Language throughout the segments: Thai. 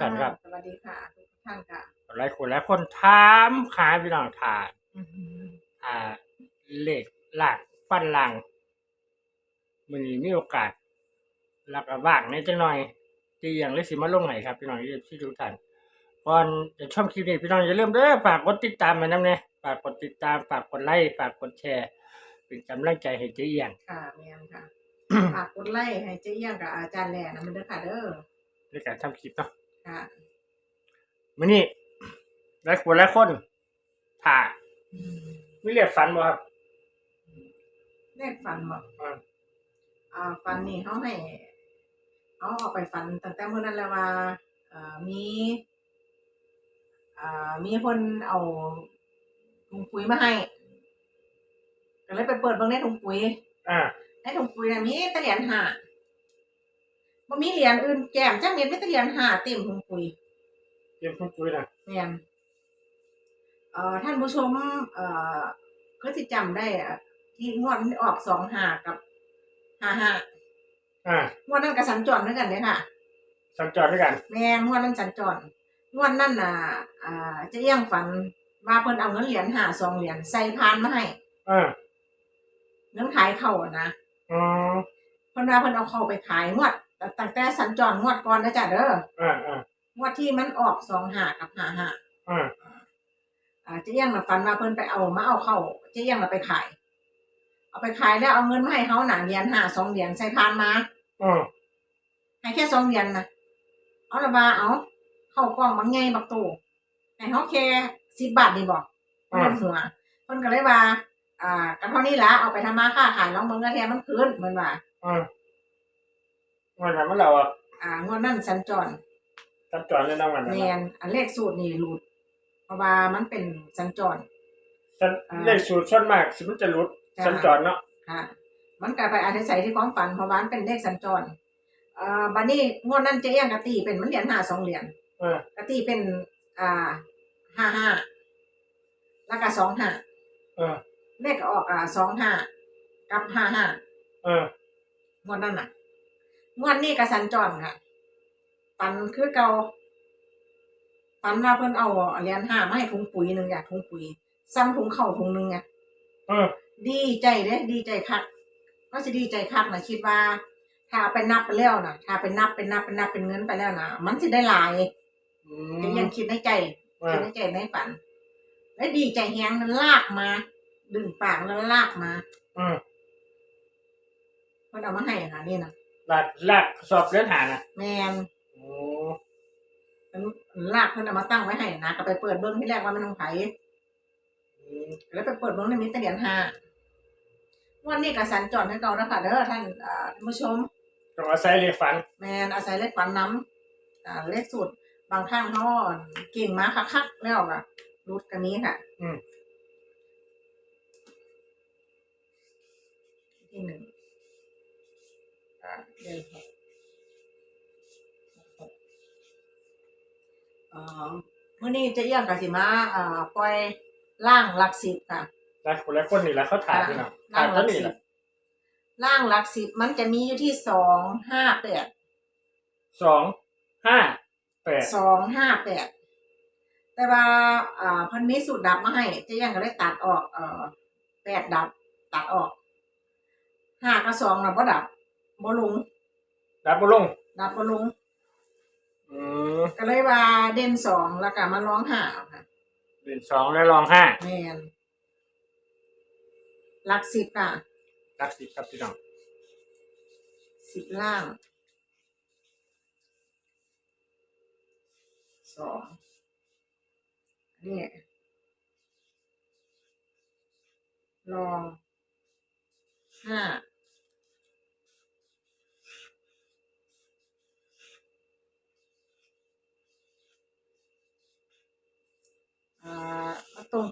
ท่านครับ สวัสดีค่ะทุกท่านค่ะหลายคนหลายคนถามขายพี่น้องถามอ่าเลขหลักฟันหลังมันนี้มีโอกาสหลักระว่างในจังหน่อยที่ยังเลยสิมาลงไหนครับพี่น้องที่ทุกท่านก่อนจะชมคลิปนี้พี่น้องอย่าลืมเด้อฝากกดติดตามมาน้ำเนี่ยฝากกดติดตามฝากกดไลค์ฝากกดแชร์ เป็นกำลังใจให้เจ๊เอียงค่ะแมนค่ะฝากกดไลค์ให้เจ๊เอี้ยงกับอาจารย์แหล่นะมันเด้อค่ะเด้อในการทำคลิปเนาะ ค่ะมื้อนี้หลายคนหลายคนถ่ายมีเรียกฝันบ่ครับเลขฟันบอกอ่าอ่าฟันนี่เขาให้เอาเออกไปฟันตั้งแต่เมื่อนั้นแล้วว่าอ่ามีอ่ามีคนเอาถุงปุ๋ยมาให้ก็เลยไปเปิดเบิ่งในถุงปุ๋ยอ่าในถุงปุ๋ยน่ะมีแตะเหรียญห้า บ่มีเหรียญอื่นแก้มจังเม็ดมีแตะเหรียญห้าเต็มถุงปุ๋ยเตรียมคุณปุ้ยนะแม่นเอ่อท่านผู้ชมเอ่อก็สิจำได้อะที่งวดมันออกสองห้ากับห้าห้าอ่างวดนั้นกับสัญจรด้วยกันเนี่ยค่ะ สัญจรด้วยกัน แม่งวดนั้นสัญจรงวดนั้นน่ะอ่าเจะเอี้ยงฝันว่าเพิ่นเอาเงินเหรียญห้าสองเหรียญใส่พานมาให้อ่าเงินขายเข้าอะนะอ๋อ เพิ่นว่าเพิ่นเอาเข้าไปขายงวด ตั้งแต่สัญจรงวดก่อนนะจ๊ะเด้ออ่าอ่างวดที่มันออกสองห้ากับห้าห้าอ่าอ่าเจ๊ยังน่ะฝันว่าเพิ่นไปเอามาเอาเข้าเจ๊ยังน่ะไปขาย เอาไปขายแล้วเอาเงินมาให้เขาหนาเหรียญห้าสองเหรียญใส่พานมาอ๋อให้แค่สองเหรียญนะเอาละว่าเอาเข้ากล้องมันไงบักตูให้เขาแค่สิบบาทนี่บอกอ่ามันหัวเพิ่นก็เลยว่า อ่ากันเท่านี้ละเอาไปทำมาค้าขายลองเบิ่งกระแทมันคืนเหมือนว่าอ่า วันนั้นมันเราอะอ่างวดนั้นสัญจรสัญจรเลยนะวันนั้นแมนอันเลขสูตรนี่หลุด เพราะว่ามันเป็นสัญจรสัญอ่าเลขสูตรส่วนมากสิมันจะหลุดจ้ะสัญจรเนาะค่ะ มันกลายไปอาศัยที่ความฝันเพราะว่ามันเป็นเลขสัญจรอ่าบัดนี้งวดนั้นเจ๊ยังกะตีเป็นมันเหรียญห้าสองเหรียญอ่ากะตีเป็นอ่าห้าห้าแล้วก็สองห้าอ่าเลขก็ออกอ่าสองห้ากับห้าห้าอ่างวดนั้นน่ะ งวดนี้ก็สัญจรค่ะฝันคือเก่าฝันว่าเพิ่นเอาเหรียญห้ามาให้ถุงปุ๋ยหนึ่งอย่างถุงปุ๋ยซ้ำถุงเข่าวถุงหนึ่งไงอ่าดีใจเด้ดีใจคักก็จะดีใจคักนะคิดว่า ถ้าเอาไปนับไปแล้วนะถ้าไปนับเป็นนับเป็นนับเป็นเงินไปแล้วนะมันสิได้หลายอืก็มยังคิดในใจอ่าคิดในใจในฝัน แล้วดีใจแฮงมันลากมา ดึงปากแล้วลากมาอ่าเพิ่นเอามาให้ค่ะนี่นะ หลักหลักสอบเลื่อนหานะแมนโอ้มันลากเพิ่นเอามาตั้งไว้ให้นะก็ไปเปิดเบิ้งที่แรกว่ามันของไผอืมแล้วไปเปิดเบิ้งในมิตรเหรียญห้าวันนี้ก็สัญจรให้เก่าแล้วค่ะเด้อท่านอ่าท่านผู้ชม ต้องอาศัยเลขฝันแมนอาศัยเลขฝันน้ำอ่าเลขสูตรบางครั้งเขาเก่งมาคักๆแล้วอะรูดกันนี้ค่ะอืมที่หนึ่งอ่า เดือนหกอ่าเมื่อนี้เจะเอี่ยงกับสิมาอ่าปล่อยล่างหลักสิบค่ะหลายคนหลายคนนี่แหละเขาถามพี่น้องถาล่ามงหตัลัวกนี้สิแหบละล่างหลักสิบมันจะมีอยู่ที่สองห้าแปดสองห้าแปดสองห้าแปดแต่ว่าอ่าเพันมีสูตรดับมาให้เจะยังก็ได้ตัดออกเอ่อแปดดับ ตัดออกห้ากับสองนะบ่ดับบ่ลง ดับบุลง ดับบ่ลง อืมก็เลยว่าเด่นสองแล้วก็มาร้องห้าเอาค่ะเป็นสองแล้วลองห้าแมนหลักสิบอะรักสิบครับพี่น้องสิบล่างสองนี่ลองห้า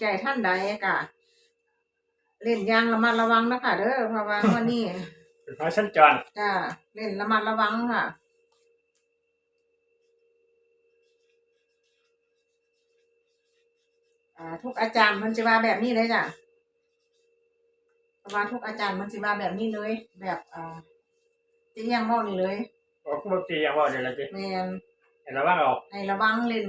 ใจท่านใดกะ เล่นอยางระมัดระวังนะคะเด้อเพราะว่าวันนี้เป็นพระสัญจรจ้าเล่นระมัดระวังค่ะ อ่า ทุกอาจารย์มันจะมาแบบนี้เลยจ้ะเพราะว่าทุกอาจารย์มันจะมาแบบนี้เลย แบบอ่าจะยังบอกนี่เลยโอ้คุณตีอย่างว่าเดี๋ยวละจีแมน เห็นแล้วว่าออกให้ระวังเล่น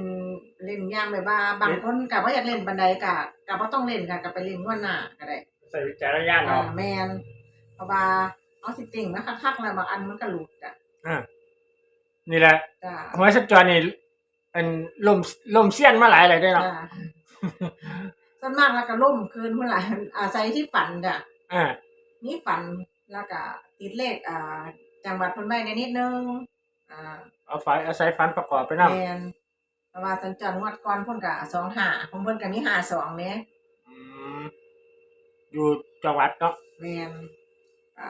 เล่นอย่างแบบว่า บางคนก็บ่อยากเล่นบันไดก็ก็บ่ต้องเล่นค่ะก็ไปเล่นงวดหน้าก็ได้ใส่วิจารณญาณออ่าอกแม่นเพราะว่าเอาสิติ่งมาคักๆแล้วบางอันมันก็หลุดอะอ่านี่แหละจ้าหัวสัจจรนี่อันลมลมเสี้ยนมาหลายอะไรด้วยเนาะจ้าส่วนมากแล้วก็ล่มคืนเมื่อไหร่อาศัยที่ฝันจ้ะอ่ามีฝันแล้วก็ติดเลขอ่าจังหวัดเพิ่นไว้ในนิดนึง อ่าเอาไฟเอาใส่ฟันประกอบไปนำแม่นเพราะว่าสัญจรงวดก่อนเพิ่นก็25ของเพิ่นก็มี52เด้อืมอยู่จังหวัดเนาะแม่นอ่า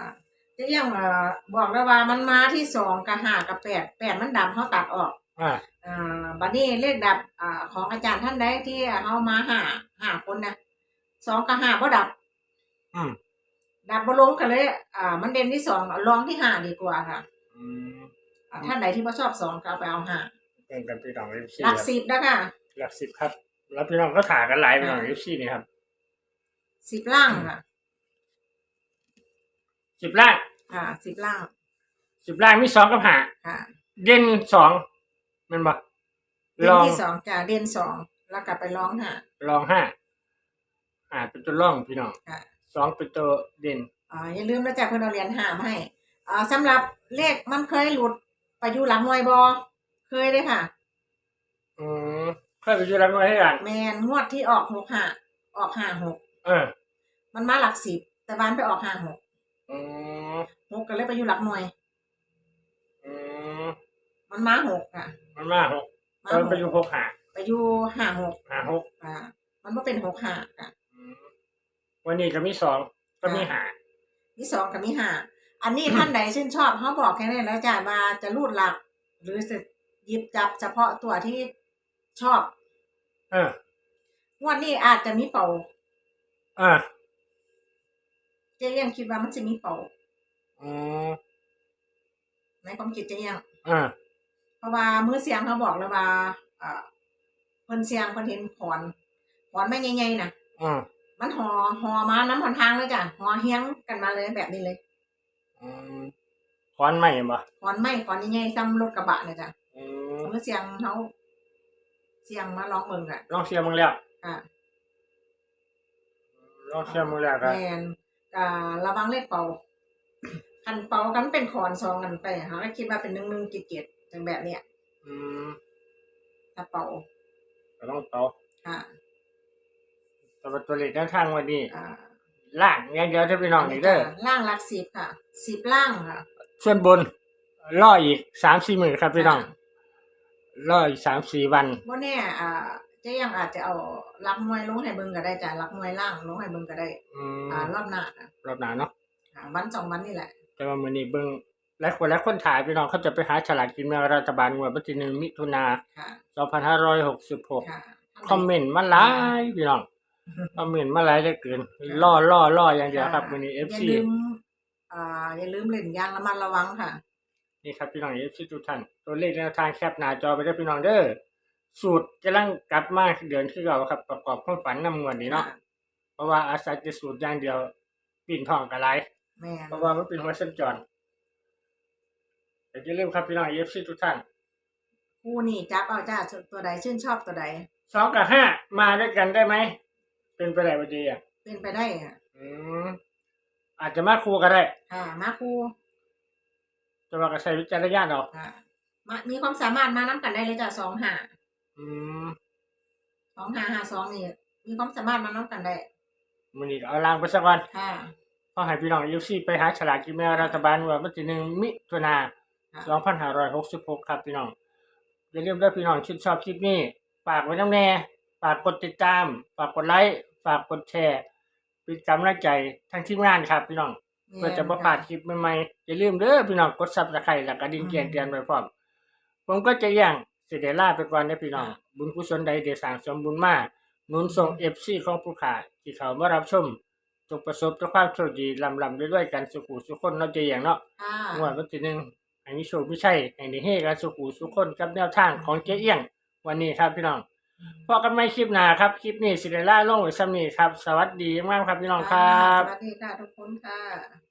จะยังเอ่อบอกแล้วว่ามันมาที่สองกับห้ากับแปดแปดมันดับเขาตัดออกอ่าอ่าบัดนี้เลขดับอ่าของอาจารย์ท่านใดที่เอามาห้าห้าคนนะสองกับห้าบ่ดับ อืมดับบ่ลงกันเลย อ่า มันเด่นที่สองเอาลองที่ห้าดีกว่าค่ะ อืมอ่า ท่านใดที่บ่ชอบสองก็เอาไปเอาห้าเป็นกันพี่น้องเอฟซีหลักสิบนะค่ะหลักสิบครับ แล้วพี่น้องก็ถ่ายกันหลายพี่น้องเอฟซีนี่ครับสิบล่างค่ะสิบล่างอ่าสิบล่างสิบล่างมีสองกับหาค่ะเด่นสองแมันบ่เด่ลนองที่สองจะเด่นสองแล้วกลับไปร้องห้าลองห้าอ่าเป็นตัวร่องพี่น้องค่ะสองเป็นตัวเด่นอ่าอย่าลืมนะจ๊ะเพิ่นเอาเหรียญหามาให้อ่าสำหรับเลขมันเคยหลุด ไปอยู่หลังหน่วยบอเคยเลยค่ะ อืมเคยไปอยู่รับน้อยให้กันแมนงวดที่ออกหกห้าออกห้าหกเออมันมาหลักสิบแต่บ้านไปออกห้าหกอืมหกก็เลยไปอยู่หลักหน่วย อืมมันมาหกอะมันมาหกมาตอนหไปกอยู่หกหาไปอยู่ห้าหกหาหกอ่ามันก็เป็นหกห้าอะ อืมวันนี้ก็มีสองก็มีหาที่สองกับมีห้า อันนี้ท่านใดชื่นชอบเขาบอกแค่นี้แล้วจ้ะว่าจะรูดหลัก หรือจะหยิบจับเฉพาะตัวที่ชอบเอองวดนี้อาจจะมีเป่าอ่าเจ๊ยังคิดว่ามันจะมีเป่าอืมในความคิดเจ๊ยังอ่าเพราะว่ามือเสียงเขาบอกแล้วว่าอ่าเพิ่นเสียงเพิ่นเห็นขอนขอนไม่ใหญ่ๆน่ะอืมมันห่อห่อมาน้ำหนทางเลยจ้ะห่อเฮียงกันมาเลยแบบนี้เลย อืมคอนใหม่บ่ขอนไม้ขอนใหญ่ๆซ้ำรถกระบะเลยจ้ะอืมมือเสียงเขาเสียงมาร้องเบิ่งอะลองเชียร์มึงแล้วอะลองเชียร์มึงแล้วกันแมนกะระวังเลขเป่าคันเป่ากันเป็นขอนซองกันไปเขาก็คิดว่าเป็นหนึ่งหนึ่งเจ็ดเจ็ดจังแบบเนี้ยอืมถ้าเป่าก็ต้องโตค่ะแต่ว่าตัวเลขด้านทางวันนี้อ่า ล่างอย่างเดียวจะพี่น้องนี่เด้อล่างหลักสิบค่ะสิบล่างค่ะ ส่วนบนล่ออีกสามสี่หมื่นครับพี่น้องล่ออีกสามสี่วันว่าแน่อ่าเจ๊ยังอาจจะเอาลักมวยลงให้เบิ่งก็ได้จ้ะลักมวยล่างลงให้เบิ่งก็ได้อืมอ่ารอบหน้าอะรอบหน้าเนาะอ่าวันสองวันนี่แหละ แต่ว่ามื้อนี้เบิ่งหลายคนหลายคนถ่ายพี่น้องเขาจะไปหาฉลากกินแบ่งรัฐบาลงวดวันที่หนึ่งมิถุนาค่ะสองพันห้าร้อยหกสิบหกค่ะคอมเมนต์มาหลายพี่น้อง คอมเมนต์มาหลายเหลือเกินล่อล่อล่ออย่างเดียวครับมื้อนี้อย่า FC ลืมอ่าอย่าลืมเล่นยางระมัดระวังค่ะ นี่ครับพี่น้อง FC ทุกท่านตัวเลขแนวทางแคปหน้าจอไปได้อพี่น้องเด้อสูตรกำลังกลับมาเดือนที่เราครับประกอบความฝันนำงวดนี้เนาะเพราะว่าอาศัยจะสูตรอย่างเดียวปีนทองกระไรแม่นเพราะว่ามันเป็นหัวสัญจรแต่อย่าลืมครับพี่น้องเอฟซีทุกท่านคู่นี่จับเอาจ้าตัวใดชื่นชอบตัวใดสองกับห้ามาด้วยกันได้ไหม เป็นไปได้พอดีอะ เป็นไปได้อะอืมอาจจะมาคู่ก็ได้ค่ะมาคู่จะว่าก็ใช้วิจารณญาณเอาค่ะมามีความสามารถมาน้ำกันได้เลยจ้ะสองห้าอืมสองห้าห้าสองนี่มีความสามารถมาน้ำกันได้มันนี่ก็เอาลางไปสักวันค่ะ พอให้พี่น้องเอฟซีไปหาฉลากกินแบ่งรัฐบาลว่าวันที่หนึ่งมิถุนาค่ะสองพันห้าร้อยหกสิบหกครับพี่น้องอย่าลืมด้วยพี่น้องชื่นชอบคลิปนี้ฝากไว้น้ำแน่ฝากกดติดตาม ฝากกดไลค์ ฝากกดแชร์เป็นกำลังใจทั้งทีมงานครับพี่น้องเพื่อจะประพลาดคลิปใหม่ๆอย่าลืมเด้อพี่น้องกดซับสไครต์แล้วก็ดิ่งแจ้งเตือนไว้พร้อมผมก็จะย่างสิเดล่าไปก่อนนะพี่น้อง บุญกุศลใดเดสร้างสมบุญมาหนุนส่งเอฟซีของผู้ขาที่เขามารับชมจงประสบแต่ความโชคดีลำลำด้วยๆกันสุขุสุขคนเนาะเจอย่างเนาะค่ะงวดวันที่หนึ่งอันนี้โชคไม่ใช่อันนี้เฮกันสุขุสุขคนกับแนวทางของเจ๊เอี้ยง วันนี้ครับพี่น้อง พอกันไม่คลิปหน้าครับ คลิปนี้สิเดล่าลงไว้ซ้ำนี่ครับ สวัสดีมากครับพี่น้องครับ สวัสดีค่ะทุกคนค่ะ